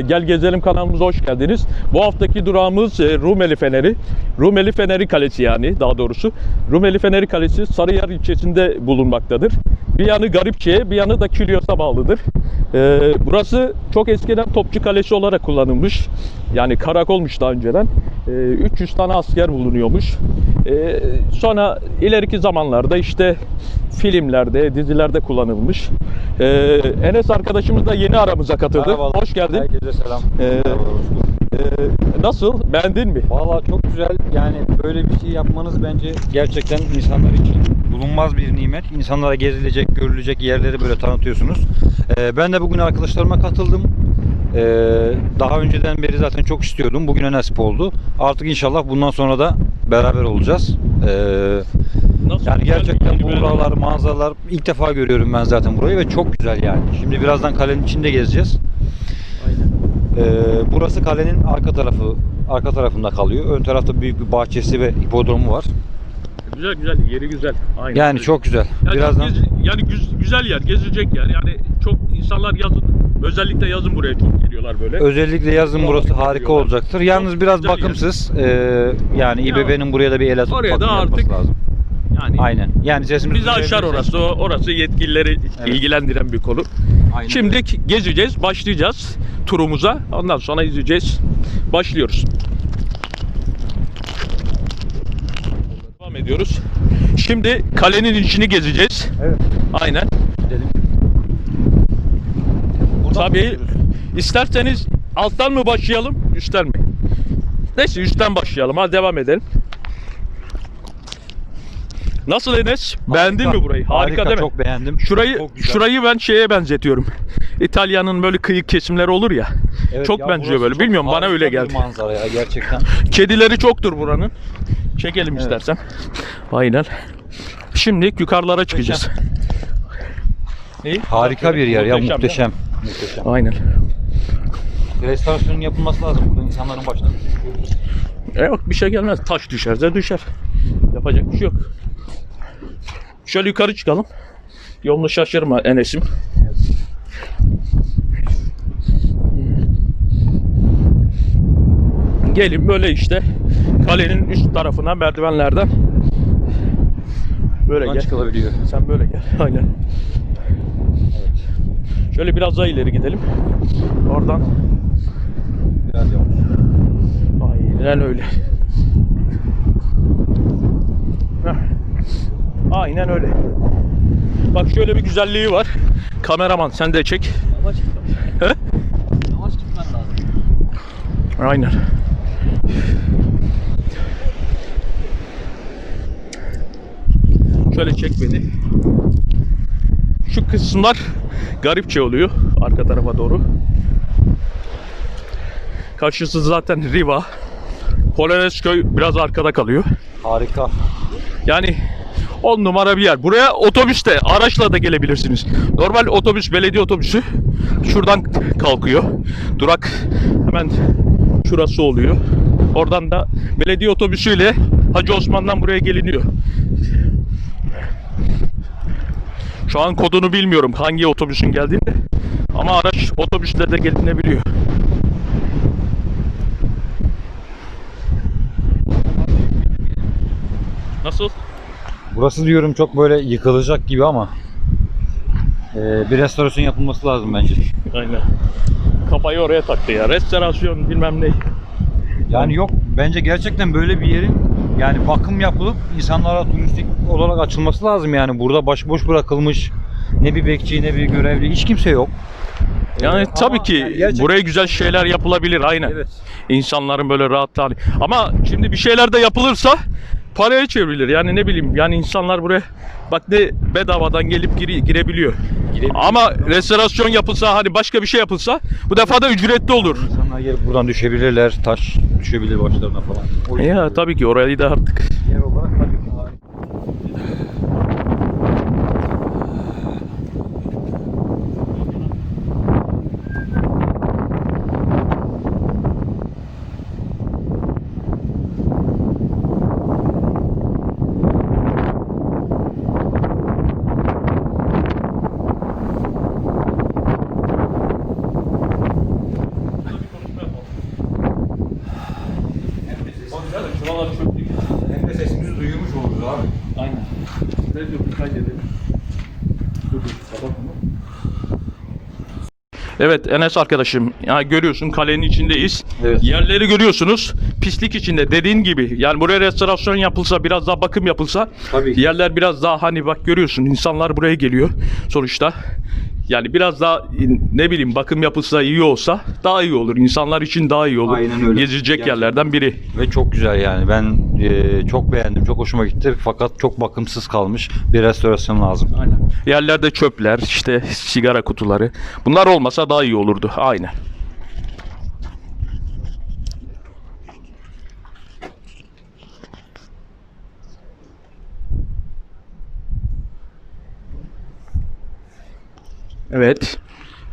Gel Gezelim kanalımıza hoş geldiniz. Bu haftaki durağımız e, Rumeli Feneri. Rumeli Feneri Kalesi yani daha doğrusu. Rumeli Feneri Kalesi Sarıyer ilçesinde bulunmaktadır. Bir yanı Garipçe'ye bir yanı da Kilyos'a bağlıdır. E, burası çok eskiden Topçu Kalesi olarak kullanılmış. Yani karakolmuş daha önceden. E, 300 tane asker bulunuyormuş. E, sonra ileriki zamanlarda işte filmlerde, dizilerde kullanılmış. E, Enes arkadaşımız da yeni aramıza katıldı. Merhabalar. Hoş geldin. Herkese selam. Ee, bulduk. Ee, nasıl? Beğendin mi? Valla çok güzel. Yani böyle bir şey yapmanız bence gerçekten insanlar için bulunmaz bir nimet. İnsanlara gezilecek, görülecek yerleri böyle tanıtıyorsunuz. Ee, ben de bugün arkadaşlarıma katıldım. Ee, daha önceden beri zaten çok istiyordum. Bugüne nasip oldu. Artık inşallah bundan sonra da beraber olacağız. Ee, Nasıl? yani gerçekten bu buralar, manzaralar ilk defa görüyorum ben zaten burayı ve çok güzel yani. Şimdi birazdan kalenin içinde gezeceğiz. Ee, burası kalenin arka tarafı arka tarafında kalıyor. Ön tarafta büyük bir bahçesi ve hipodromu var. Güzel güzel. Yeri güzel. Aynen. Yani çok güzel. Yani, Birazdan gezi- yani güz- güzel yer, gezilecek yer. Yani çok insanlar yazın, özellikle yazın buraya çok geliyorlar böyle. özellikle yazın burası harika olacaktır. Yalnız Çok biraz güzel yer. bakımsız. Ee, yani İBB'nin buraya da bir el atıp Oraya da artık- lazım. yani Aynen. Yani sesimizi bizi aşar orası. Orası yetkilileri Evet. ilgilendiren bir konu. Aynen Şimdi öyle. gezeceğiz, başlayacağız turumuza. Ondan sonra izleyeceğiz. Başlıyoruz. Devam ediyoruz. Şimdi kalenin içini gezeceğiz. Evet. Aynen. Gidelim. Buradan Tabii. İsterseniz alttan mı başlayalım, üstten mi? Neyse üstten başlayalım. Hadi devam edelim. Nasıl Enes? Beğendin Harika. mi burayı? Harika, değil mi? Çok beğendim. Şurayı Çok güzel. şurayı ben şeye benzetiyorum. İtalya'nın böyle kıyık kesimleri olur ya. Evet, çok ya benziyor burası böyle. çok Bilmiyorum bana harika öyle bir geldi. manzara ya gerçekten. Kedileri çoktur buranın. Çekelim istersen. Aynen. Şimdi yukarılara çıkacağız. Harika bir yer ya muhteşem. Muhteşem. Aynen. Restorasyonun yapılması lazım burada insanların başına. E yok bir şey gelmez. Taş düşerse düşer. Yapacak bir şey yok. Şöyle yukarı çıkalım. Yolunu şaşırma Enes'im. Gelin böyle işte kalenin üst tarafına merdivenlerden böyle Buradan gel. çıkılabiliyor. Sen böyle gel. Aynen. Şöyle biraz daha ileri gidelim. Oradan Biraz yavaş. Aynen öyle. Heh. Aynen öyle. Bak şöyle bir güzelliği var. Kameraman sen de çek. Yavaş gitmen? Yavaş gitmen lazım. Aynen. Şöyle çek beni. Şu kısımlar garipçe oluyor arka tarafa doğru. Karşısı zaten Riva. Polonezköy biraz arkada kalıyor. Harika. Yani 10 numara bir yer. Buraya otobüste, araçla da gelebilirsiniz. Normal otobüs, belediye otobüsü şuradan kalkıyor. Durak hemen şurası oluyor. Oradan da belediye otobüsüyle Hacı Osman'dan buraya geliniyor. Şu an kodunu bilmiyorum hangi otobüsün geldiğini. Ama araç otobüsle de gelinebiliyor. Nasıl? Burası diyorum çok böyle yıkılacak gibi ama e, bir restorasyon yapılması lazım bence. Aynen. Kafayı oraya taktı ya. Restorasyon bilmem ne. Yani yok bence gerçekten böyle bir yerin yani bakım yapılıp insanlara turistik olarak açılması lazım yani. Burada başboş bırakılmış ne bir bekçi ne bir görevli hiç kimse yok. Yani Ee, tabii ki yani gerçekten- buraya güzel şeyler yapılabilir aynen. Evet. İnsanların böyle rahatlığı. Ama şimdi bir şeyler de yapılırsa paraya çevrilir. Yani ne bileyim yani insanlar buraya bak ne bedavadan gelip gire- girebiliyor. Girebiliyor. Ama restorasyon yapılsa hani başka bir şey yapılsa bu defa da ücretli olur. İnsanlar gelip buradan düşebilirler, taş düşebilir başlarına falan. O Ya tabii ki orayı da artık yer olarak Evet Enes arkadaşım ya görüyorsun kalenin içindeyiz. Evet. Yerleri görüyorsunuz. Pislik içinde dediğin gibi. Yani buraya restorasyon yapılsa biraz daha bakım yapılsa Tabii yerler biraz daha hani bak görüyorsun insanlar buraya geliyor sonuçta. Yani biraz daha ne bileyim bakım yapılsa iyi olsa daha iyi olur. İnsanlar için daha iyi olur. Aynen öyle. Gezilecek Gerçekten. yerlerden biri. Ve çok güzel yani. Ben e, çok beğendim. Çok hoşuma gitti. Fakat çok bakımsız kalmış. Bir restorasyon lazım. Aynen. Yerlerde çöpler, işte sigara kutuları. Bunlar olmasa daha iyi olurdu. Aynen. Evet.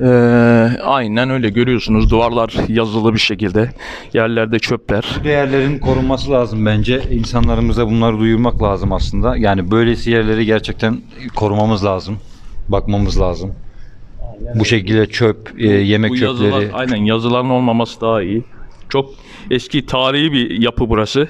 Ee, aynen öyle görüyorsunuz duvarlar yazılı bir şekilde yerlerde çöpler Bu değerlerin korunması lazım bence. İnsanlarımıza bunları duyurmak lazım aslında. Yani böylesi yerleri gerçekten korumamız lazım. Bakmamız lazım. Bu şekilde çöp, e, yemek Bu çöpleri. yazılar, aynen yazıların olmaması daha iyi. Çok eski tarihi bir yapı burası.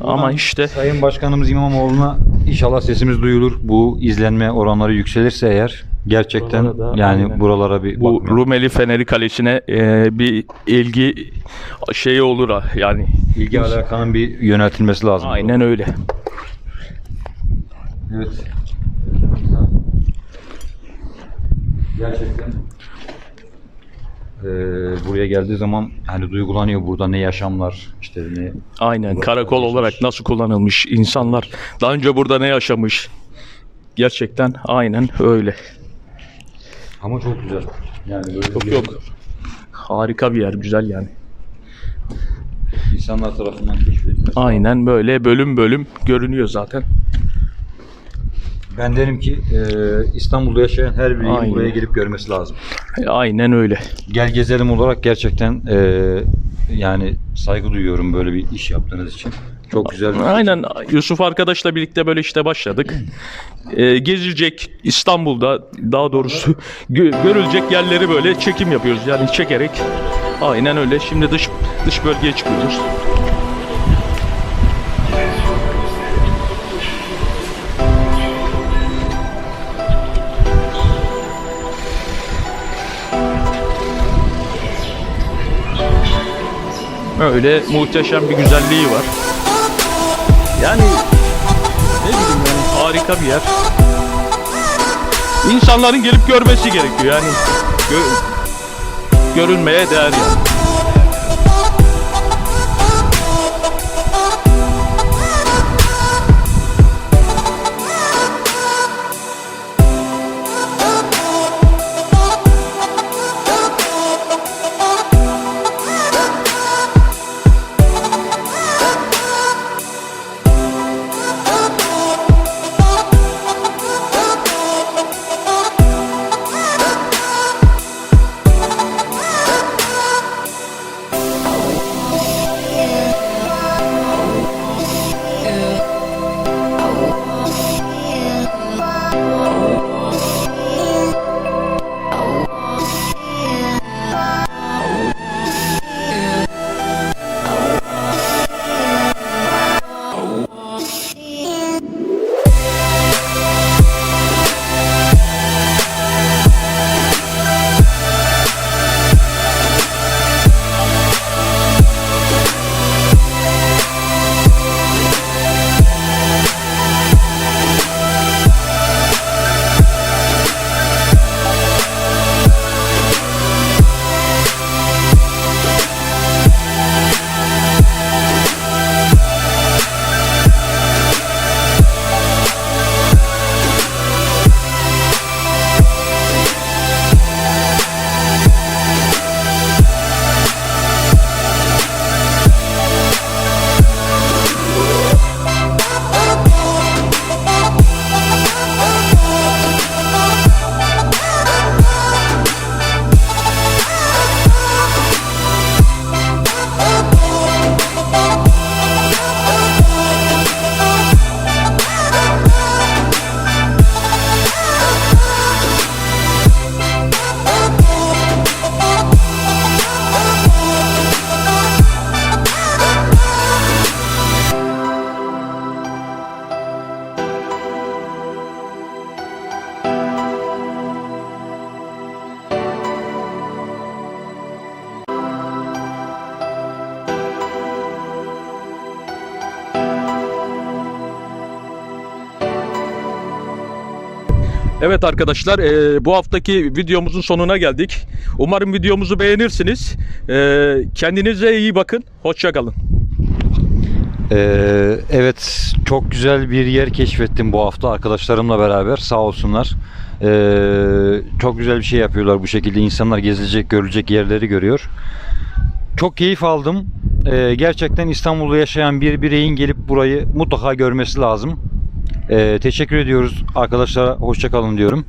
Ama işte Sayın Başkanımız İmamoğlu'na inşallah sesimiz duyulur. Bu izlenme oranları yükselirse eğer gerçekten Buralara da yani aynen. buralara bir bu bakmayalım. Rumeli Feneri Kalesi'ne e, bir ilgi şeyi olur ha yani. ilgi alakanın bir yöneltilmesi lazım. Aynen öyle. Evet. Gerçekten eee, buraya geldiği zaman hani duygulanıyor burada ne yaşamlar işte ne Aynen karakol çalışmış. olarak nasıl kullanılmış insanlar daha önce burada ne yaşamış. Gerçekten aynen öyle. ama çok güzel. Yani böyle Yok bir- yok. Harika bir yer, güzel yani. insanlar tarafından keşfedilmesi. Aynen böyle bölüm bölüm görünüyor zaten. Ben derim ki eee, İstanbul'da yaşayan her bireyin Aynen. buraya gelip görmesi lazım. Aynen öyle. Gel gezelim olarak gerçekten eee, yani saygı duyuyorum böyle bir iş yaptığınız için. Çok güzel. bir- Aynen Yusuf arkadaşla birlikte böyle işte başladık. Ee, gezilecek İstanbul'da daha doğrusu gö- görülecek yerleri böyle çekim yapıyoruz. Yani çekerek. Aynen öyle. Şimdi dış dış bölgeye çıkıyoruz. Öyle muhteşem bir güzelliği var. Yani ne bileyim yani harika bir yer. İnsanların gelip görmesi gerekiyor yani. Gö- görünmeye değer yani. Evet arkadaşlar e, bu haftaki videomuzun sonuna geldik. Umarım videomuzu beğenirsiniz. E, kendinize iyi bakın. Hoşça kalın. Ee, evet çok güzel bir yer keşfettim bu hafta arkadaşlarımla beraber sağ olsunlar. Ee, çok güzel bir şey yapıyorlar bu şekilde insanlar gezilecek görülecek yerleri görüyor. Çok keyif aldım. Ee, gerçekten İstanbul'da yaşayan bir bireyin gelip burayı mutlaka görmesi lazım. Ee, teşekkür ediyoruz arkadaşlara hoşça kalın diyorum.